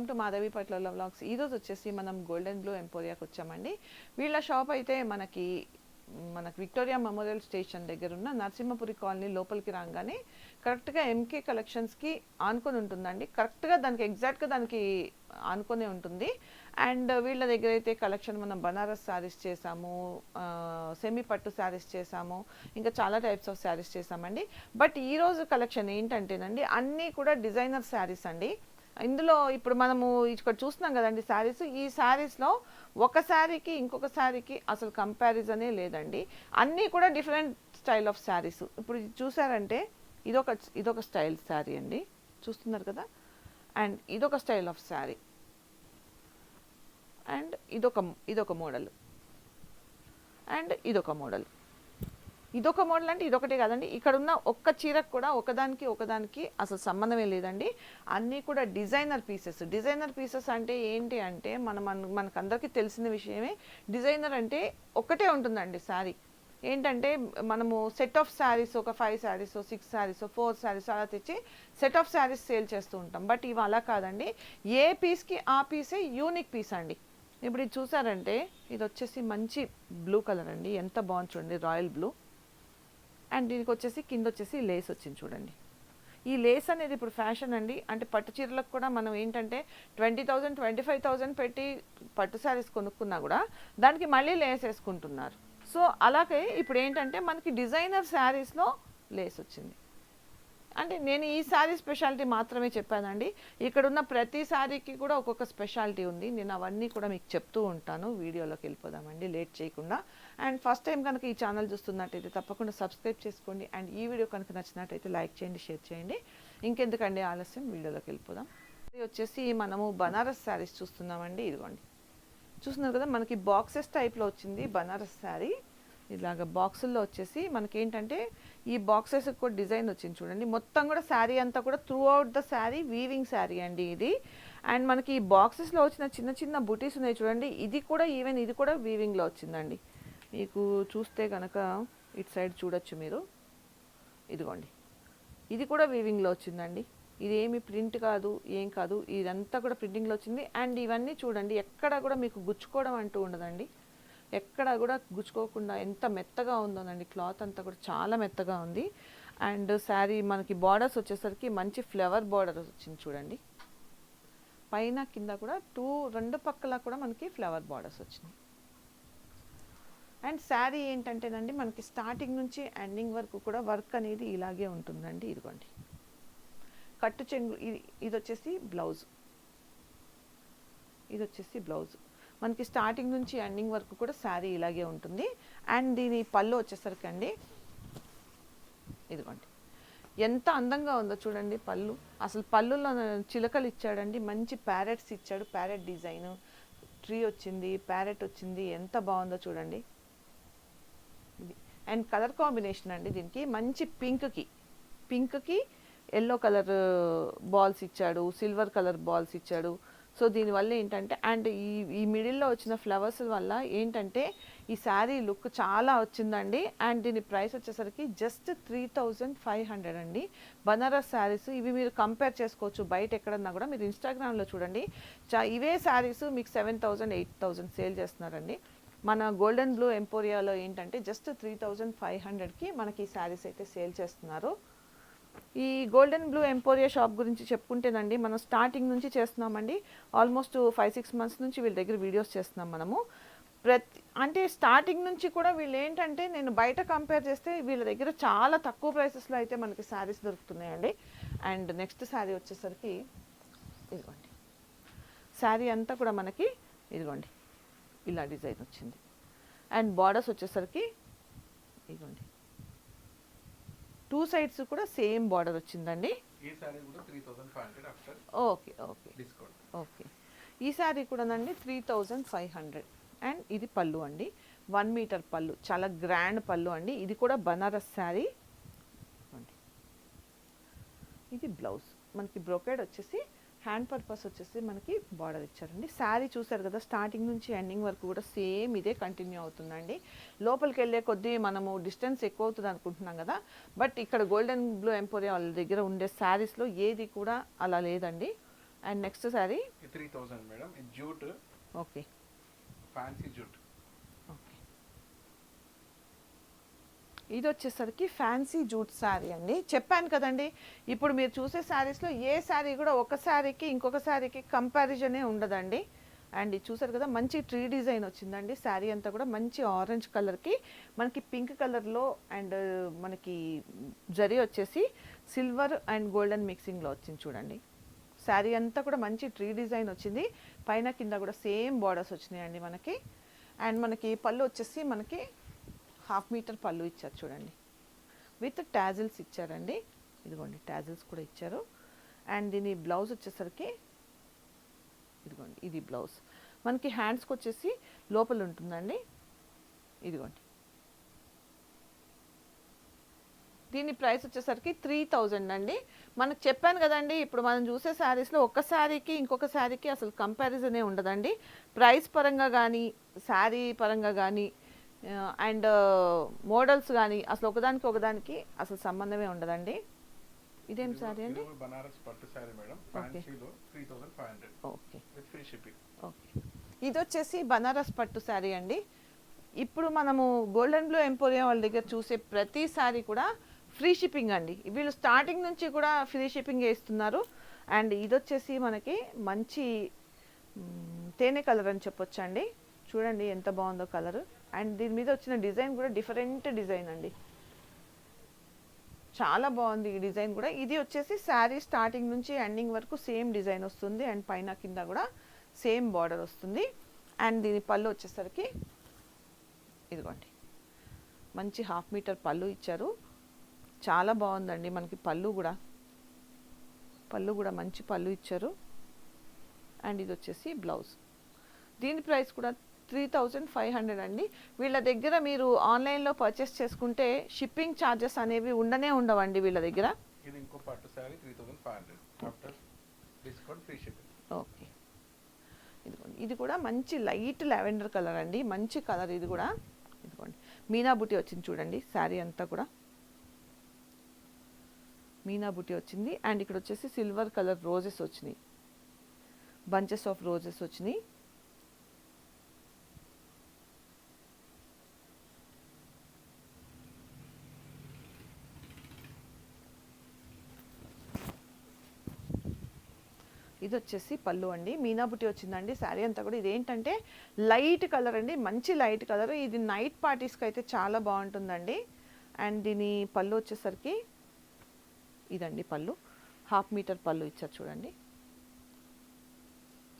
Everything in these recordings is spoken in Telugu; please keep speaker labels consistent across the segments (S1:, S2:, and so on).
S1: వెల్కమ్ టు మాధవి పట్ల బ్లాగ్స్ ఈరోజు వచ్చేసి మనం గోల్డెన్ బ్లూ ఎంపోరియాకి వచ్చామండి. వీళ్ళ షాప్ అయితే మనకి మనకు విక్టోరియా మెమోరియల్ స్టేషన్ దగ్గర ఉన్న నరసింహపురి కాలనీ లోపలికి రాగానే కరెక్ట్గా ఎంకే కలెక్షన్స్కి ఆనుకొని ఉంటుందండి. కరెక్ట్గా దానికి ఎగ్జాక్ట్గా దానికి ఆనుకొనే ఉంటుంది. అండ్ వీళ్ళ దగ్గర అయితే కలెక్షన్ మనం బనారస్ శారీస్ చేసాము సెమీ పట్టు శారీస్ చేసాము ఇంకా చాలా టైప్స్ ఆఫ్ శారీస్ చేసామండి. బట్ ఈరోజు కలెక్షన్ ఏంటంటేనండి అన్నీ కూడా డిజైనర్ శారీస్ అండి. ఇందులో ఇప్పుడు మనము ఇక్కడ చూస్తున్నాం కదండి శారీస్. ఈ శారీస్లో ఒక శారీకి ఇంకొక శారీకి అసలు కంపారిజనే లేదండి. అన్నీ కూడా డిఫరెంట్ స్టైల్ ఆఫ్ శారీస్. ఇప్పుడు చూసారంటే ఇదొక ఇదొక స్టైల్ శారీ అండి. చూస్తున్నారు కదా? అండ్ ఇదొక స్టైల్ ఆఫ్ శారీ. అండ్ ఇదొక ఇదొక మోడల్. అండ్ ఇదొక మోడల్. ఇదొక మోడల్ అంటే ఇదొకటే కాదండి. ఇక్కడ ఉన్న ఒక్క చీరకు కూడా ఒకదానికి ఒకదానికి అసలు సంబంధమే లేదండి. అన్నీ కూడా డిజైనర్ పీసెస్. డిజైనర్ పీసెస్ అంటే ఏంటి అంటే మన మన తెలిసిన విషయమే. డిజైనర్ అంటే ఒకటే ఉంటుందండి శారీ. ఏంటంటే మనము సెట్ ఆఫ్ శారీస్ ఒక five saris six saris four saris అలా తెచ్చి సెట్ ఆఫ్ శారీస్ సేల్ చేస్తూ ఉంటాం. బట్ ఇవి అలా కాదండి. ఏ పీస్కి ఆ పీసే యూనిక్ పీస్ అండి. ఇప్పుడు ఇది చూసారంటే ఇది వచ్చేసి మంచి బ్లూ కలర్ అండి. ఎంత బాగుంది చూడండి రాయల్ బ్లూ. అండ్ దీనికి వచ్చేసి కింద వచ్చేసి లేస్ వచ్చింది చూడండి. ఈ లేస్ అనేది ఇప్పుడు ఫ్యాషన్ అండి. అంటే పట్టు చీరలకు కూడా మనం ఏంటంటే twenty thousand twenty five thousand పెట్టి పట్టు శారీస్ కొనుక్కున్నా కూడా దానికి మళ్ళీ లేస్ వేసుకుంటున్నారు. సో అలాగే ఇప్పుడు ఏంటంటే మనకి డిజైనర్ శారీస్లో లేస్ వచ్చింది. అంటే నేను ఈ శారీ స్పెషాలిటీ మాత్రమే చెప్పానండి. ఇక్కడ ఉన్న ప్రతి శారీకి కూడా ఒక్కొక్క స్పెషాలిటీ ఉంది. నేను అవన్నీ కూడా మీకు చెప్తూ ఉంటాను. వీడియోలోకి వెళ్ళిపోదామండి. లేట్ చేయకుండా. అండ్ ఫస్ట్ టైం కనుక ఈ ఛానల్ చూస్తున్నట్టయితే తప్పకుండా సబ్స్క్రైబ్ చేసుకోండి అండ్ ఈ వీడియో కనుక నచ్చినట్టయితే లైక్ చేయండి షేర్ చేయండి. ఇంకెందుకండి ఆలస్యం? వీడియోలోకి వెళ్ళిపోదాం. ఇది వచ్చేసి మనము బనారస్ శారీస్ చూస్తున్నామండి. ఇదిగోండి. చూస్తున్నారు కదా మనకి బాక్సెస్ టైప్లో వచ్చింది బనారస్ శారీ. ఇలాగ బాక్సుల్లో వచ్చేసి మనకి ఏంటంటే ఈ బాక్సెస్ కూడా డిజైన్ వచ్చింది చూడండి. మొత్తం కూడా శారీ అంతా కూడా throughout the sari weaving sari అండి ఇది. అండ్ మనకి ఈ బాక్సెస్లో వచ్చిన చిన్న చిన్న బుటీస్ ఉన్నాయి చూడండి. ఇది కూడా ఈవెన్ ఇది కూడా వీవింగ్లో వచ్చిందండి. మీకు చూస్తే కనుక ఇటు సైడ్ చూడొచ్చు మీరు. ఇదిగోండి. ఇది కూడా వీవింగ్లో వచ్చిందండి. ఇది ఏమి ప్రింట్ కాదు ఏం కాదు. ఇదంతా కూడా ప్రింటింగ్లో వచ్చింది. అండ్ ఇవన్నీ చూడండి ఎక్కడ కూడా మీకు గుచ్చుకోవడం అంటూ ఉండదండి. ఎక్కడ కూడా గుచ్చుకోకుండా ఎంత మెత్తగా ఉందోనండి క్లాత్ అంతా కూడా చాలా మెత్తగా ఉంది. అండ్ శారీ మనకి బార్డర్స్ వచ్చేసరికి మంచి ఫ్లవర్ బార్డర్ వచ్చింది చూడండి. పైన కింద కూడా టూ రెండు పక్కల కూడా మనకి ఫ్లవర్ బార్డర్స్ వచ్చినాయి అండ్ శారీ ఏంటంటేనండి మనకి స్టార్టింగ్ నుంచి ఎండింగ్ వరకు కూడా వర్క్ అనేది ఇలాగే ఉంటుందండి ఇదిగోండి. కట్టు చెంగు ఇది ఇది వచ్చేసి బ్లౌజ్. ఇది వచ్చేసి బ్లౌజ్. మనకి స్టార్టింగ్ నుంచి ఎండింగ్ వరకు కూడా శారీ ఇలాగే ఉంటుంది. అండ్ దీని పళ్ళు వచ్చేసరికి అండి ఇదిగోండి. ఎంత అందంగా ఉందో చూడండి పళ్ళు. అసలు పళ్ళులో చిలకలు ఇచ్చాడండి మంచి ప్యారెట్స్ ఇచ్చాడు ప్యారెట్ డిజైన్. ట్రీ వచ్చింది ప్యారెట్ వచ్చింది ఎంత బాగుందో చూడండి. అండ్ కలర్ కాంబినేషన్ అండి దీనికి. మంచి పింక్కి పింక్కి ఎల్లో కలర్ బాల్స్ ఇచ్చాడు సిల్వర్ కలర్ బాల్స్ ఇచ్చాడు. సో దీనివల్ల ఏంటంటే అండ్ ఈ ఈ మిడిల్లో వచ్చిన ఫ్లవర్స్ వల్ల ఏంటంటే ఈ శారీ లుక్ చాలా వచ్చిందండి. అండ్ దీని ప్రైస్ వచ్చేసరికి just three thousand five hundred అండి. బనారస్ శారీస్ ఇవి మీరు కంపేర్ చేసుకోవచ్చు బయట ఎక్కడన్నా కూడా. మీరు ఇన్స్టాగ్రామ్లో చూడండి. చా ఇవే శారీస్ మీకు seven thousand eight thousand sale చేస్తున్నారండి. మన గోల్డెన్ బ్లూ ఎంపోరియాలో ఏంటంటే జస్ట్ త్రీ థౌజండ్ ఫైవ్ హండ్రెడ్కి మనకి ఈ శారీస్ అయితే సేల్ చేస్తున్నారు. ఈ గోల్డెన్ బ్లూ ఎంపోరియా షాప్ గురించి చెప్పుకుంటేనండి మనం స్టార్టింగ్ నుంచి చేస్తున్నామండి ఆల్మోస్ట్ ఫైవ్ సిక్స్ మంత్స్ నుంచి వీళ్ళ దగ్గర వీడియోస్ చేస్తున్నాం మనము. ప్రతి అంటే స్టార్టింగ్ నుంచి కూడా వీళ్ళు ఏంటంటే నేను బయట కంపేర్ చేస్తే వీళ్ళ దగ్గర చాలా తక్కువ ప్రైసెస్లో అయితే మనకి శారీస్ దొరుకుతున్నాయండి. అండ్ నెక్స్ట్ శారీ వచ్చేసరికి ఇదిగోండి. శారీ అంతా కూడా మనకి ఇదిగోండి. ఇలా డిజైన్ వచ్చింది. అండ్ బార్డర్స్ వచ్చేసరికి ఇదిగోండి. టూ సైడ్స్ కూడా సేమ్ బార్డర్ వచ్చిందండి. ఓకే ఓకే ఓకే ఈ శారీ కూడానండి three thousand five hundred and ఇది పళ్ళు అండి. వన్ మీటర్ పళ్ళు. చాలా గ్రాండ్ పళ్ళు అండి. ఇది కూడా బనారస్ శారీ ఇది బ్లౌజ్ మనకి బ్రోకెడ్ వచ్చేసి హ్యాండ్ పర్పస్ వచ్చేసి మనకి బార్డర్ ఇచ్చారండి. శారీ చూసారు కదా స్టార్టింగ్ నుంచి ఎండింగ్ వరకు కూడా సేమ్ ఇదే కంటిన్యూ అవుతుందండి. లోపలికి వెళ్ళే కొద్దీ మనము డిస్టెన్స్ ఎక్కువ అవుతుంది అనుకుంటున్నాం కదా బట్ ఇక్కడ గోల్డెన్ బ్లూ ఎంపోరియా వాళ్ళ దగ్గర ఉండే శారీస్లో ఏది కూడా అలా లేదండి. And next sari
S2: three thousand madam jute
S1: okay
S2: fancy jute
S1: ఇది వచ్చేసరికి ఫ్యాన్సీ జూట్ శారీ అండి. చెప్పాను కదండి ఇప్పుడు మీరు చూసే శారీస్లో ఏ శారీ కూడా ఒక శారీకి ఇంకొక శారీకి కంపారిజనే ఉండదండి. అండ్ చూసారు కదా మంచి ట్రీ డిజైన్ వచ్చిందండి. శారీ అంతా కూడా మంచి ఆరెంజ్ కలర్కి మనకి పింక్ కలర్లో అండ్ మనకి జరీ వచ్చేసి సిల్వర్ అండ్ గోల్డెన్ మిక్సింగ్లో వచ్చింది చూడండి. శారీ అంతా కూడా మంచి ట్రీ డిజైన్ వచ్చింది. పైన కింద కూడా సేమ్ బార్డర్స్ వచ్చినాయండి మనకి. అండ్ మనకి పళ్ళు వచ్చేసి మనకి హాఫ్ మీటర్ పళ్ళు ఇచ్చారు చూడండి. విత్ టాజిల్స్ ఇచ్చారండి. ఇదిగోండి టాజిల్స్ కూడా ఇచ్చారు. అండ్ దీని బ్లౌజ్ వచ్చేసరికి ఇదిగోండి ఇది బ్లౌజ్. మనకి హ్యాండ్స్కి వచ్చేసి లోపల ఉంటుందండి. ఇదిగోండి. దీని ప్రైస్ వచ్చేసరికి త్రీ థౌజండ్ అండి. మనకు చెప్పాను కదండి ఇప్పుడు మనం చూసే శారీస్లో ఒక శారీకి ఇంకొక శారీకి అసలు కంపారిజనే ఉండదండి. ప్రైస్ పరంగా కానీ శారీ పరంగా కానీ అండ్ మోడల్స్ కానీ అసలు ఒకదానికి ఒకదానికి అసలు సంబంధమే ఉండదండి. ఇదేం శారీ అండి?
S2: బనారస్ పట్టు sari madam. ఫ్యాన్సీలో
S1: okay.
S2: With free shipping
S1: okay. ఇది వచ్చేసి బనారస్ పట్టు శారీ అండి. ఇప్పుడు మనము గోల్డెన్ బ్లూ ఎంపోరియం వాళ్ళ దగ్గర చూసే ప్రతి శారీ కూడా ఫ్రీ షిప్పింగ్ అండి. వీళ్ళు స్టార్టింగ్ నుంచి కూడా ఫ్రీ షిప్పింగ్ ఇస్తున్నారు. అండ్ ఇది వచ్చేసి మనకి మంచి తేనె కలర్ అని చెప్పొచ్చు అండి చూడండి ఎంత బాగుందో కలర్. అండ్ దీని మీద వచ్చిన డిజైన్ కూడా డిఫరెంట్ డిజైన్ అండి. చాలా బాగుంది ఈ డిజైన్ కూడా. ఇది వచ్చేసి శారీ స్టార్టింగ్ నుంచి ఎండింగ్ వరకు సేమ్ డిజైన్ వస్తుంది అండ్ పైన కింద కూడా సేమ్ బార్డర్ వస్తుంది. అండ్ దీని పళ్ళు వచ్చేసరికి ఇదిగోండి. మంచి హాఫ్ మీటర్ పళ్ళు ఇచ్చారు. చాలా బాగుందండి మనకి పళ్ళు కూడా. పళ్ళు కూడా మంచి పళ్ళు ఇచ్చారు. అండ్ ఇది వచ్చేసి బ్లౌజ్. దీని ప్రైస్ కూడా త్రీ థౌజండ్ ఫైవ్ హండ్రెడ్ అండి. వీళ్ళ దగ్గర మీరు ఆన్లైన్లో పర్చేస్ చేసుకుంటే షిప్పింగ్ ఛార్జెస్ అనేవి ఉండనే ఉండవండి వీళ్ళ దగ్గర.
S2: ఇది ఇంకో పట్టు sari three thousand five hundred. After discount free shipping
S1: okay. ఇదిగోండి. ఇది కూడా మంచి లైట్ లావెండర్ కలర్ అండి. మంచి కలర్ ఇది కూడా. ఇదిగోండి. మీనా బుట్టి వచ్చింది చూడండి. శారీ అంతా కూడా. మీనా బుట్టి వచ్చింది. అండ్ ఇక్కడ వచ్చేసి సిల్వర్ కలర్ రోజెస్ వచ్చినాయి. బంచెస్ ఆఫ్ రోజెస్ వచ్చినాయి. ఇది వచ్చేసి పళ్ళు అండి. మీనా బుట్టి వచ్చిందండి. శారీ అంతా కూడా ఇదేంటంటే లైట్ కలర్ అండి. మంచి లైట్ కలర్. ఇది నైట్ పార్టీస్కి అయితే చాలా బాగుంటుందండి. అండ్ దీని పళ్ళు వచ్చేసరికి ఇదండి పళ్ళు. హాఫ్ మీటర్ పళ్ళు ఇచ్చారు చూడండి.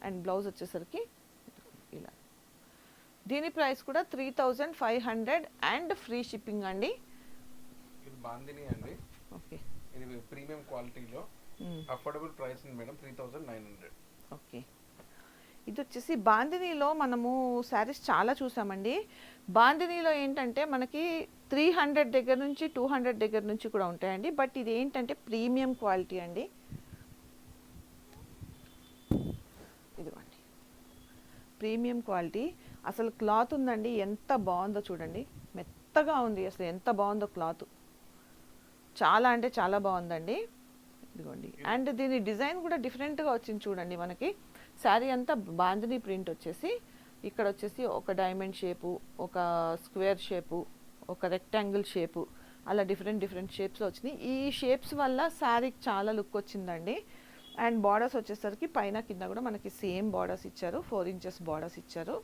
S1: అండ్ బ్లౌజ్ వచ్చేసరికి ఇలా. దీని ప్రైస్ కూడా three thousand five hundred and free shipping అండి.
S2: ఇది బాందిని అండి.
S1: ఓకే.
S2: ఇది ప్రీమియం క్వాలిటీలో. అఫోర్డబుల్ ప్రైస్ ఉంది madam three thousand nine hundred
S1: okay. ఇది వచ్చేసి బాందినీలో మనము శారీస్ చాలా చూసామండి. బాందినీలో ఏంటంటే మనకి త్రీ హండ్రెడ్ దగ్గర నుంచి టూ హండ్రెడ్ దగ్గర నుంచి కూడా ఉంటాయండి. బట్ ఇది ఏంటంటే ప్రీమియం క్వాలిటీ అండి. ఇదిగోండి. Premium quality. అసలు క్లాత్ ఉందండి ఎంత బాగుందో చూడండి. మెత్తగా ఉంది అసలు ఎంత బాగుందో క్లాత్. చాలా అంటే చాలా బాగుందండి. ఇదిగోండి. అండ్ దీని డిజైన్ కూడా డిఫరెంట్గా వచ్చింది చూడండి మనకి. శారీ అంతా బాందిని ప్రింట్ వచ్చేసి ఇక్కడ వచ్చేసి ఒక డైమండ్ షేపు ఒక స్క్వేర్ షేపు ఒక రెక్టాంగిల్ షేపు అలా డిఫరెంట్ డిఫరెంట్ షేప్స్లో వచ్చినాయి. ఈ షేప్స్ వల్ల శారీకి చాలా లుక్ వచ్చిందండి. అండ్ బార్డర్స్ వచ్చేసరికి పైన కింద కూడా మనకి సేమ్ బార్డర్స్ ఇచ్చారు. ఫోర్ ఇంచెస్ బార్డర్స్ ఇచ్చారు.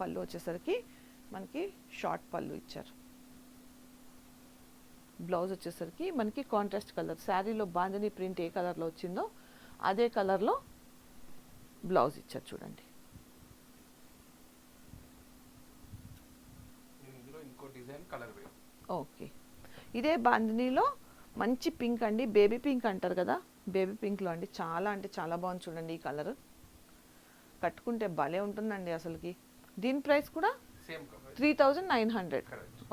S1: పళ్ళు వచ్చేసరికి మనకి షార్ట్ పళ్ళు ఇచ్చారు. బ్లౌజ్ వచ్చేసరికి మనకి కాంట్రాస్ట్ కలర్ శారీలో బాందని ప్రింట్ ఏ కలర్లో వచ్చిందో అదే కలర్లో బ్లౌజ్ ఇచ్చారు చూడండి. ఓకే. ఇదే బాందినీలో మంచి పింక్ అండి. బేబీ పింక్ అంటారు కదా? బేబీ పింక్లో అండి. చాలా అంటే చాలా బాగుంది చూడండి ఈ కలర్ కట్టుకుంటే భలే ఉంటుందండి అసలుకి. దీని ప్రైస్ కూడా
S2: same
S1: three thousand nine hundred.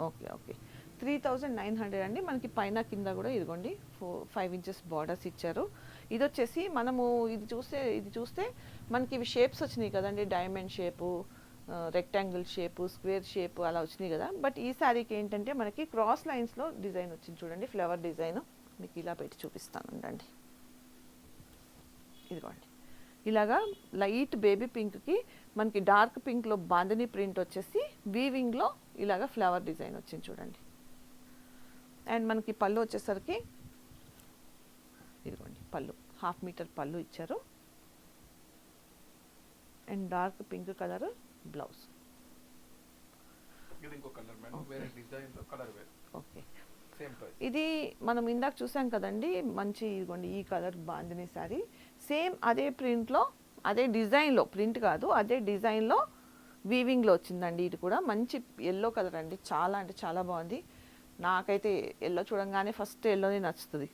S1: Okay okay. Three thousand nine hundred అండి. మనకి పైన కింద కూడా ఇదిగోండి ఫోర్ ఫైవ్ ఇంచెస్ బార్డర్స్ ఇచ్చారు. ఇది వచ్చేసి మనము ఇది చూస్తే ఇది చూస్తే మనకి ఇవి షేప్స్ వచ్చినాయి కదండి. Diamond shape rectangle shape square shape అలా వచ్చినాయి కదా. బట్ ఈ శారీకి ఏంటంటే మనకి క్రాస్ లైన్స్లో డిజైన్ వచ్చింది చూడండి. Flower design. మీకు ఇలా పెట్టి చూపిస్తాను ఉండండి. ఇదిగోండి. ఇలాగా లైట్ బేబీ పింక్కి మనకి డార్క్ పింక్లో బాందని ప్రింట్ వచ్చేసి వీవింగ్లో ఇలాగా ఫ్లవర్ డిజైన్ వచ్చింది చూడండి. అండ్ మనకి పళ్ళు వచ్చేసరికి ఇదిగోండి పళ్ళు. హాఫ్ మీటర్ పళ్ళు ఇచ్చారు. And dark pink colour blouse. Okay. ఇది మనం ఇందాక చూసాం కదండి మంచి ఇదిగోండి ఈ కలర్ బాందిని శారీ. సేమ్ అదే ప్రింట్లో అదే డిజైన్లో ప్రింట్ కాదు అదే డిజైన్లో వీవింగ్లో వచ్చిందండి ఇది కూడా. మంచి ఎల్లో కలర్ అండి. చాలా అంటే చాలా బాగుంది. నాకైతే ఎల్లో చూడంగానే ఫస్ట్ ఎల్లోనే నచ్చుతుంది.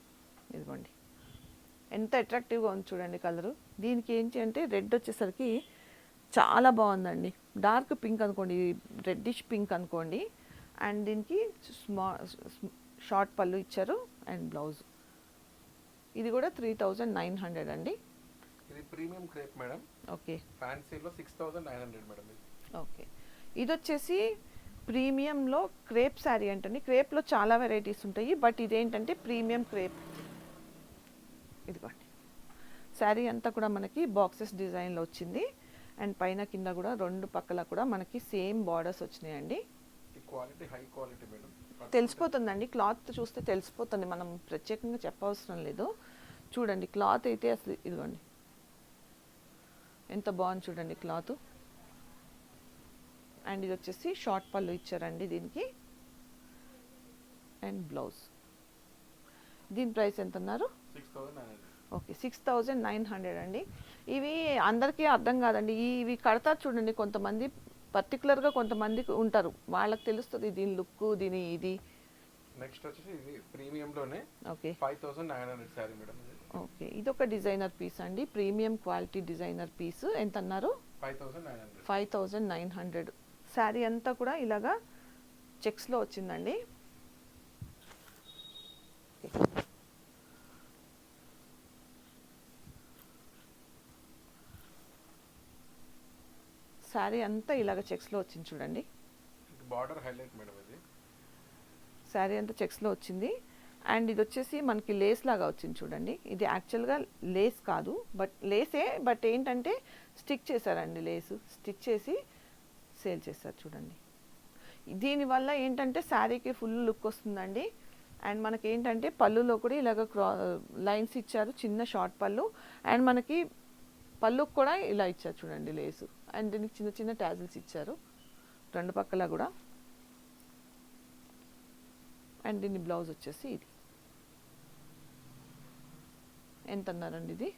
S1: ఇదిగోండి. ఎంత అట్రాక్టివ్గా ఉంది చూడండి కలరు దీనికి ఏంటి అంటే రెడ్ వచ్చేసరికి చాలా బాగుందండి. డార్క్ పింక్ అనుకోండి రెడ్డిష్ పింక్ అనుకోండి. అండ్ దీనికి స్మా షార్ట్ పళ్ళు ఇచ్చారు అండ్ బ్లౌజ్ ఇది కూడా త్రీ థౌజండ్ నైన్ హండ్రెడ్ అండి.
S2: ఇది premium crepe madam
S1: okay
S2: ఫ్యాన్సీలో six thousand nine hundred madam
S1: okay. ఇది వచ్చేసి ప్రీమియంలో క్రేప్ శారీ అంటండి. క్రేప్లో చాలా వెరైటీస్ ఉంటాయి. బట్ ఇదేంటంటే ప్రీమియం క్రేప్. ఇదిగోండి. శారీ అంతా కూడా మనకి బాక్సెస్ డిజైన్లో వచ్చింది. అండ్ పైన కింద కూడా రెండు పక్కల కూడా మనకి సేమ్ బార్డర్స్ వచ్చినాయండి. తెలిసిపోతుందండి. క్లాత్ చూస్తే తెలిసిపోతుంది. మనం ప్రత్యేకంగా చెప్పవసరం లేదు. చూడండి క్లాత్ అయితే అసలు ఇదిగోండి. ఎంత బాగుంది చూడండి క్లాత్. అండ్ ఇది వచ్చేసి షార్ట్ పళ్ళు ఇచ్చారండి దీనికి. And blouse. దీని ప్రైస్ ఎంత అన్నారు
S2: thousand
S1: okay six thousand nine hundred అండి. ఇవి అందరికీ అర్థం కాదండి. ఇవి కడతారు చూడండి కొంతమంది పర్టికులర్గా కొంతమందికి ఉంటారు. వాళ్ళకి తెలుస్తుంది దీని లుక్ దీని ఇది.
S2: నెక్స్ట్ వచ్చేసి ఇది ప్రీమియంలోనే
S1: okay.
S2: Five thousand nine hundred sari madam
S1: okay ఇది ఒక డిజైనర్ పీస్ అండి. Premium quality designer piece. ఎంత అన్నారు
S2: five thousand nine hundred
S1: sari అంతా కూడా ఇలాగా చెక్స్లో వచ్చిందండి. శారీ అంతా ఇలాగ చెక్స్లో వచ్చింది చూడండి.
S2: బార్డర్ హైలైట్ మేడం ఇది.
S1: శారీ అంతా చెక్స్లో వచ్చింది. అండ్ ఇది వచ్చేసి మనకి లేస్ లాగా వచ్చింది చూడండి. ఇది యాక్చువల్గా లేస్ కాదు బట్ లేసే బట్ ఏంటంటే స్టిక్ చేశారండి లేసు. స్టిచ్ చేసి సేల్ చేశారు చూడండి. దీనివల్ల ఏంటంటే శారీకి ఫుల్ లుక్ వస్తుందండి. అండ్ మనకి ఏంటంటే పళ్ళులో కూడా ఇలాగ క్రా లైన్స్ ఇచ్చారు చిన్న షార్ట్ పళ్ళు. అండ్ మనకి పళ్ళుకు కూడా ఇలా ఇచ్చారు చూడండి లేసు అండ్ దీనికి చిన్న చిన్న టాజిల్స్ ఇచ్చారు. రెండు పక్కల కూడా. అండ్ దీని బ్లౌజ్ వచ్చేసి ఇది. ఎంత అన్నారండి ఇది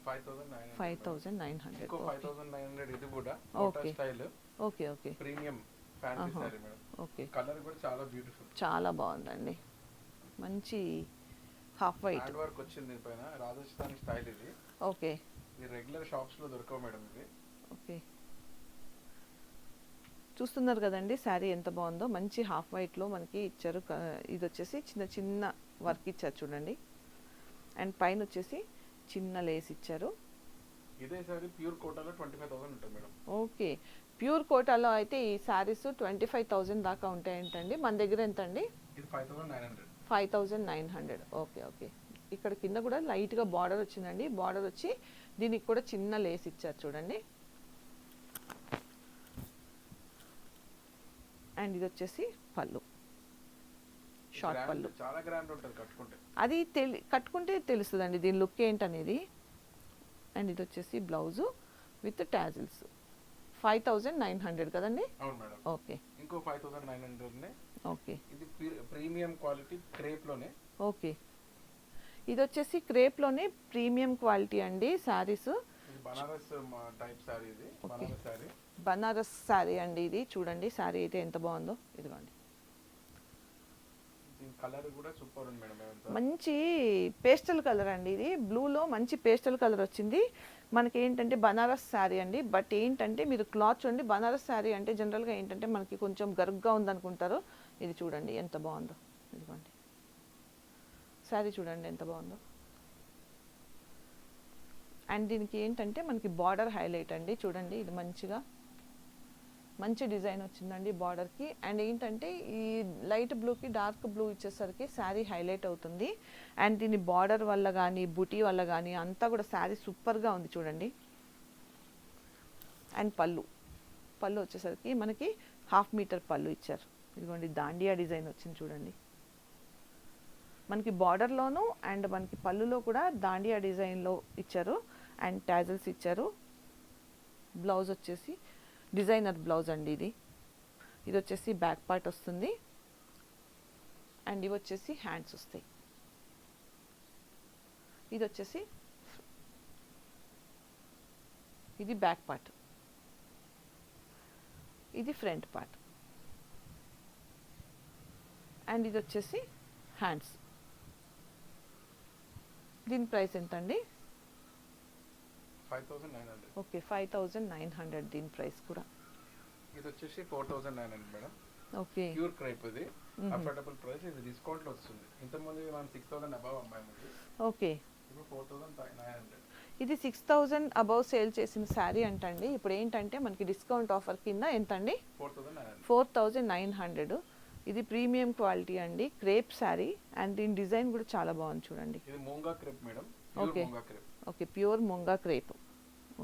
S2: ఫైవ్ థౌసండ్ నైన్
S1: హండ్రెడ్
S2: ఇంకో
S1: okay okay.
S2: Premium fancy madam.
S1: Okay.
S2: Colour కూడా చాలా బ్యూటిఫుల్.
S1: చాలా బాగుందండి. మంచి హాఫ్ వైట్.
S2: హ్యాండ్ వర్క్ వచ్చింది దీనిపైన రాజస్థానీ స్టైల్ ఇది.
S1: ఓకే.
S2: ఇది రెగ్యులర్ షాప్స్లో దొరకవు మేడం ఇది
S1: ఓకే. చూస్తున్నారు కదండి శారీ ఎంత బాగుందో. మంచి హాఫ్ వైట్లో మనకి ఇచ్చారు. ఇది వచ్చేసి చిన్న చిన్న వర్క్ ఇచ్చారు చూడండి. అండ్ పైన వచ్చేసి చిన్న లేస్ ఇచ్చారు.
S2: ఇదే సారీ ప్యూర్ కోటాలో ట్వంటీ ఫైవ్ థౌసండ్ ఉంటుంది మేడం.
S1: ఓకే. ప్యూర్ కోటాలో అయితే ఈ శారీస్ ట్వంటీ ఫైవ్ థౌజండ్ దాకా ఉంటాయంటండి. మన దగ్గర ఎంత అండి
S2: five
S1: thousand nine hundred. Okay okay. ఇక్కడ కింద కూడా లైట్గా బార్డర్ వచ్చిందండి. బార్డర్ వచ్చి దీనికి కూడా చిన్న లేస్ ఇచ్చారు చూడండి. అండ్ ఇది వచ్చేసి పళ్ళు. షార్ట్ పళ్ళు. అది తెలి కట్టుకుంటే తెలుస్తుందండి. దీని లుక్ ఏంటనేది? అండ్ ఇది వచ్చేసి blouse with tassels five thousand nine hundred కదండి?
S2: అవును మేడం.
S1: ఓకే.
S2: ఇంకో five thousand nine hundred
S1: okay.
S2: ఇది ప్రీమియం క్వాలిటీ క్రేప్లోనే
S1: ఓకే. ఇది వచ్చేసి క్రేప్లోనే ప్రీమియం క్వాలిటీ అండి శారీస్.
S2: ఇది బనారస్ టైప్ శారీ ఇది. బనారస్ శారీ.
S1: బనారస్ శారీ అండి ఇది. చూడండి శారీ అయితే ఎంత బాగుందో. ఇదిగోండి.
S2: కలర్ కూడా సూపర్ ఉంది మేడం.
S1: మంచి పేస్టల్ కలర్ అండి ఇది. బ్లూలో మంచి పేస్టల్ కలర్ వచ్చింది. మనకి ఏంటంటే బనారస్ శారీ అండి. బట్ ఏంటంటే మీరు క్లాత్ చూడండి బనారస్ శారీ అంటే జనరల్గా ఏంటంటే మనకి కొంచెం గరుగ్గా ఉందనుకుంటారు. ఇది చూడండి ఎంత బాగుందో. ఇదిగోండి. శారీ చూడండి ఎంత బాగుందో. అండ్ దీనికి ఏంటంటే మనకి బార్డర్ హైలైట్ అండి. చూడండి ఇది మంచిగా మంచి డిజైన్ వచ్చిందండి బార్డర్కి. అండ్ ఏంటంటే ఈ లైట్ బ్లూకి డార్క్ బ్లూ ఇచ్చేసరికి శారీ హైలైట్ అవుతుంది. అండ్ దీని బార్డర్ వల్ల కానీ బుటీ వల్ల కానీ అంతా కూడా శారీ సూపర్గా ఉంది చూడండి. అండ్ పళ్ళు. పళ్ళు వచ్చేసరికి మనకి హాఫ్ మీటర్ పళ్ళు ఇచ్చారు. ఇదిగోండి దాండియా డిజైన్ వచ్చింది చూడండి. మనకి బార్డర్లోను అండ్ మనకి పళ్ళులో కూడా దాండియా డిజైన్లో ఇచ్చారు. అండ్ టాజల్స్ ఇచ్చారు. బ్లౌజ్ వచ్చేసి డిజైనర్ బ్లౌజ్ అండి ఇది. ఇది వచ్చేసి బ్యాక్ పార్ట్ వస్తుంది. అండ్ ఇవి వచ్చేసి హ్యాండ్స్ వస్తాయి. ఇది వచ్చేసి ఇది బ్యాక్ పార్ట్. ఇది ఫ్రంట్ పార్ట్. అండ్ ఇది వచ్చేసి హ్యాండ్స్. దీని ప్రైస్ ఎంత అండి
S2: five thousand nine hundred
S1: okay five thousand nine hundred దీని ప్రైస్ కూడా.
S2: ఇది వచ్చేసి four thousand nine hundred madam.
S1: Okay.
S2: Pure crepe ఇది. అఫోర్డబుల్ ప్రైస్ ఇది డిస్కౌంట్లో వస్తుంది. ఇంతకుముందు మనం సిక్స్ థౌసండ్ అబవ్ అమ్మాయి
S1: ఓకే.
S2: ఇప్పుడు ఫోర్ థౌసండ్ నైన్ హండ్రెడ్.
S1: ఇది సిక్స్ థౌజండ్ అబౌవ్ సేల్ చేసిన శారీ అంటండి. ఇప్పుడు ఏంటంటే మనకి డిస్కౌంట్ ఆఫర్ కింద ఎంత అండి
S2: four thousand nine hundred.
S1: Four thousand nine hundred. ఇది ప్రీమియం క్వాలిటీ అండి. క్రేప్ శారీ. అండ్ దీని డిజైన్ కూడా చాలా బాగుంది చూడండి.
S2: ఇది moonga crepe madam. Moonga crepe.
S1: Okay pure moonga crepe.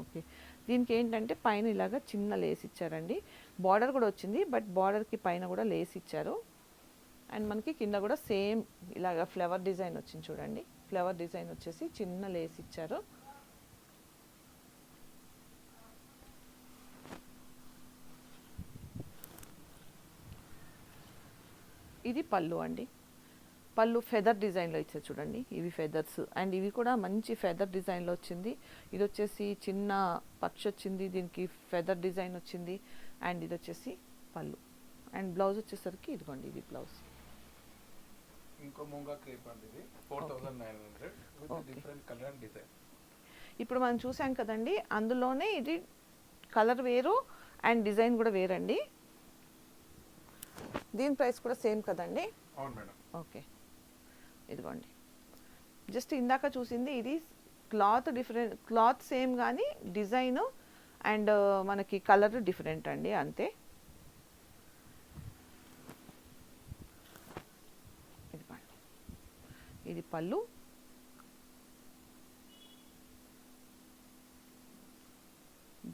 S1: Okay. దీనికి ఏంటంటే పైన ఇలాగా చిన్న లేస్ ఇచ్చారండి. బార్డర్ కూడా వచ్చింది బట్ బార్డర్కి పైన కూడా లేస్ ఇచ్చారు. అండ్ మనకి కింద కూడా సేమ్ ఇలాగ ఫ్లవర్ డిజైన్ వచ్చింది చూడండి. ఫ్లవర్ డిజైన్ వచ్చేసి చిన్న లేస్ ఇచ్చారు. ఇది పళ్ళు అండి. పళ్ళు ఫెదర్ డిజైన్లో ఇచ్చారు చూడండి. ఇవి ఫెదర్స్. అండ్ ఇవి కూడా మంచి ఫెదర్ డిజైన్లో వచ్చింది. ఇది వచ్చేసి చిన్న పక్షి వచ్చింది. దీనికి ఫెదర్ డిజైన్ వచ్చింది. అండ్ ఇది వచ్చేసి పళ్ళు. అండ్ బ్లౌజ్ వచ్చేసరికి ఇదిగోండి ఇది బ్లౌజ్.
S2: ఇంకో మూంగా క్రేప్ అండి ఇది. Four thousand nine hundred with
S1: Okay.
S2: Different colour and design
S1: ఇప్పుడు మనం చూసాం కదండి అందులోనే ఇది కలర్ వేరు అండ్ డిజైన్ కూడా వేరండి. దీని ప్రైస్ కూడా సేమ్ కదండి?
S2: అవును మేడం.
S1: ఓకే. ఇదిగోండి. జస్ట్ ఇందాక చూసింది ఇది క్లాత్ డిఫరెంట్ క్లాత్ సేమ్ కానీ డిజైన్ అండ్ మనకి కలర్ డిఫరెంట్ అండి అంతే. ఇదిగోండి. ఇది పళ్ళు.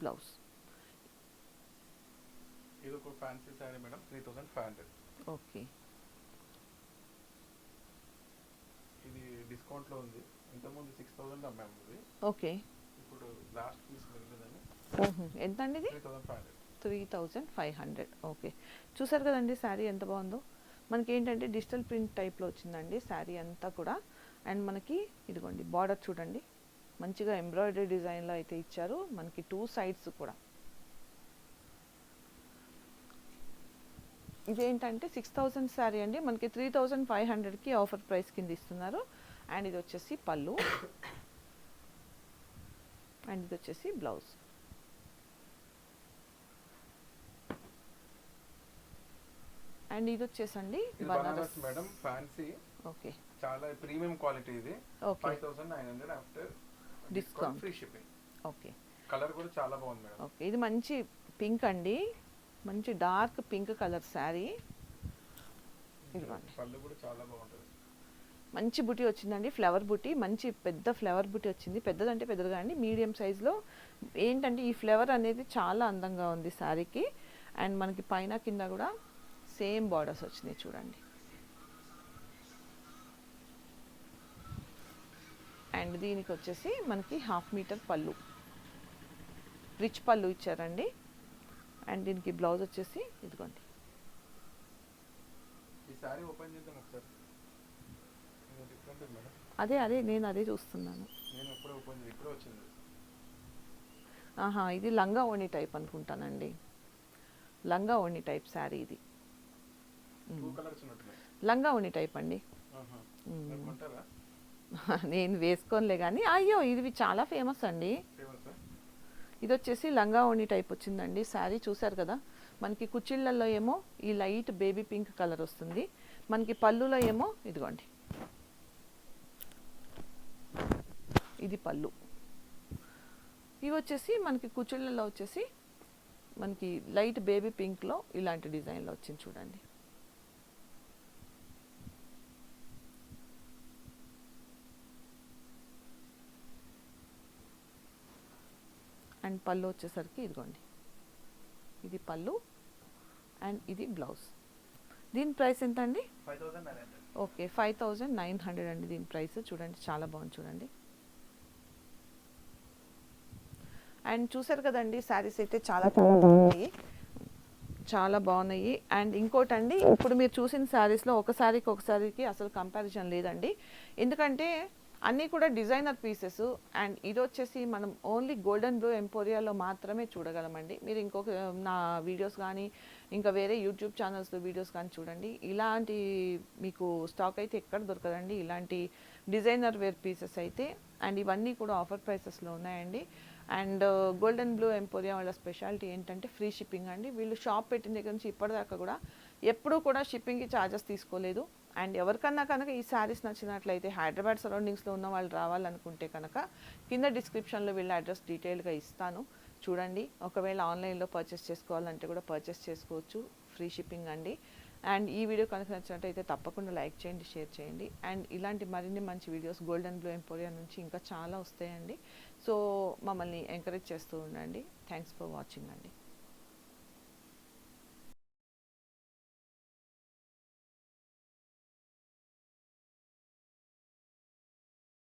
S1: బ్లౌజ్.
S2: ఇది ఒక fancy madam three thousand five hundred.
S1: Okay.
S2: ఇది డిస్కౌంట్లో ఉంది. ఇంతకుముందు సిక్స్ థౌసండ్ అమ్మాము ఇది
S1: ఓకే.
S2: ఇప్పుడు లాస్ట్ పీస్ మిగిలిందని
S1: ఎంత అండి ఇది
S2: three thousand five hundred
S1: three thousand five hundred okay. చూసారు కదండి శారీ ఎంత బాగుందో? మనకి ఏంటంటే డిజిటల్ ప్రింట్ టైప్లో వచ్చిందండి శారీ అంతా కూడా. అండ్ మనకి ఇదిగోండి బార్డర్ చూడండి. మంచిగా ఎంబ్రాయిడరీ డిజైన్లో అయితే ఇచ్చారు. మనకి టూ సైడ్స్ కూడా. ఇదేంటంటే సిక్స్ థౌజండ్ శారీ అండి. మనకి త్రీ థౌజండ్ ఫైవ్ హండ్రెడ్కి ఆఫర్ ప్రైస్ కింద ఇస్తున్నారు. అండ్ ఇది వచ్చేసి పళ్ళు. అండ్ ఇది వచ్చేసి బ్లౌజ్ అండ్ ఇది వచ్చేసండి బనారస్.
S2: Madam fancy.
S1: ఓకే.
S2: చాలా ప్రీమియం క్వాలిటీ ఇది.
S1: Okay.
S2: Five thousand nine hundred after
S1: Discount.
S2: Discount. Free shipping.
S1: Okay.
S2: Colour కూడా చాలా బాగుంది మేడం.
S1: ఓకే. ఇది మంచి పింక్ అండి. మంచి డార్క్ పింక్ కలర్ శారీ. ఇదిగోండి.
S2: పళ్ళు కూడా చాలా బాగుంటుంది.
S1: మంచి బుటీ వచ్చిందండి ఫ్లవర్ బుటీ. మంచి పెద్ద ఫ్లవర్ బుటీ వచ్చింది. పెద్దదంటే పెద్దదిగా అండి. మీడియం సైజులో ఏంటంటే ఈ ఫ్లవర్ అనేది చాలా అందంగా ఉంది శారీకి. అండ్ మనకి పైన కింద కూడా సేమ్ బార్డర్స్ వచ్చినాయి చూడండి. అండ్ దీనికి వచ్చేసి మనకి హాఫ్ మీటర్ పళ్ళు. రిచ్ పళ్ళు ఇచ్చారండి. అండ్ దీనికి బ్లౌజ్ వచ్చేసి ఇదిగోండి.
S2: ఈ ఓపెన్ చేద్దాం ఒకసారి.
S1: అదే అదే నేను అదే చూస్తున్నాను. ఆహా ఇది లంగా ఓణి టైప్ అనుకుంటానండి. లంగా ఓణి టైప్ శారీ ఇది. లంగా ఓణి టైప్ అండి. నేను వేసుకోనులే కానీ అయ్యో ఇది చాలా ఫేమస్ అండి. ఇది వచ్చేసి లంగా ఓణి టైప్ వచ్చిందండి. శారీ చూసారు కదా? మనకి కుచ్చిళ్ళల్లో ఏమో ఈ లైట్ బేబీ పింక్ కలర్ వస్తుంది. మనకి పళ్ళులో ఏమో ఇదిగోండి. ఇది పళ్ళు. ఇవి వచ్చేసి మనకి కుచ్చిళ్ళల్లో వచ్చేసి మనకి లైట్ బేబీ పింక్లో ఇలాంటి డిజైన్లో వచ్చింది చూడండి. అండ్ పళ్ళు వచ్చేసరికి ఇదిగోండి. ఇది పళ్ళు అండ్ ఇది బ్లౌజ్. దీని ప్రైస్ ఎంత అండి okay five thousand nine hundred అండి దీని ప్రైస్. చూడండి చాలా బాగుంది చూడండి. అండ్ చూసారు కదండి శారీస్ అయితే చాలా బాగున్నాయి చాలా బాగున్నాయి. అండ్ ఇంకోటండి ఇప్పుడు మీరు చూసిన శారీస్లో ఒక శారీకి ఒక శారీకి అసలు కంపారిజన్ లేదండి. ఎందుకంటే అన్నీ కూడా డిజైనర్ పీసెస్ అండ్ ఇది వచ్చేసి మనం ఓన్లీ గోల్డెన్ బ్లూ ఎంపోరియాలో మాత్రమే చూడగలమండి. మీరు ఇంకొక నా వీడియోస్ కానీ ఇంకా వేరే యూట్యూబ్ ఛానల్స్లో వీడియోస్ కానీ చూడండి. ఇలాంటి మీకు స్టాక్ అయితే ఎక్కడ దొరకదండి. ఇలాంటి డిజైనర్ వేర్ పీసెస్ అయితే అండ్ ఇవన్నీ కూడా ఆఫర్ ప్రైసెస్లో ఉన్నాయండి. అండ్ గోల్డెన్ బ్లూ ఎంపోరియా వాళ్ళ స్పెషాలిటీ ఏంటంటే ఫ్రీ షిప్పింగ్ అండి. వీళ్ళు షాప్ పెట్టిన దగ్గర నుంచి ఇప్పటిదాకా కూడా ఎప్పుడూ కూడా షిప్పింగ్కి ఛార్జెస్ తీసుకోలేదు. అండ్ ఎవరికన్నా కనుక ఈ శారీస్ నచ్చినట్లయితే హైదరాబాద్ సరౌండింగ్స్లో ఉన్న వాళ్ళు రావాలనుకుంటే కనుక కింద డిస్క్రిప్షన్లో వీళ్ళ అడ్రస్ డీటెయిల్గా ఇస్తాను. చూడండి ఒకవేళ ఆన్లైన్లో పర్చేస్ చేసుకోవాలంటే కూడా పర్చేస్ చేసుకోవచ్చు. ఫ్రీ షిప్పింగ్ అండి. అండ్ ఈ వీడియో కనుక నచ్చినట్టయితే తప్పకుండా లైక్ చేయండి షేర్ చేయండి. అండ్ ఇలాంటి మరిన్ని మంచి వీడియోస్ గోల్డెన్ బ్లూ ఎంపోరియా నుంచి ఇంకా చాలా వస్తాయండి. సో మమ్మల్ని ఎంకరేజ్ చేస్తూ ఉండండి. థ్యాంక్స్ ఫర్ వాచింగ్ అండి.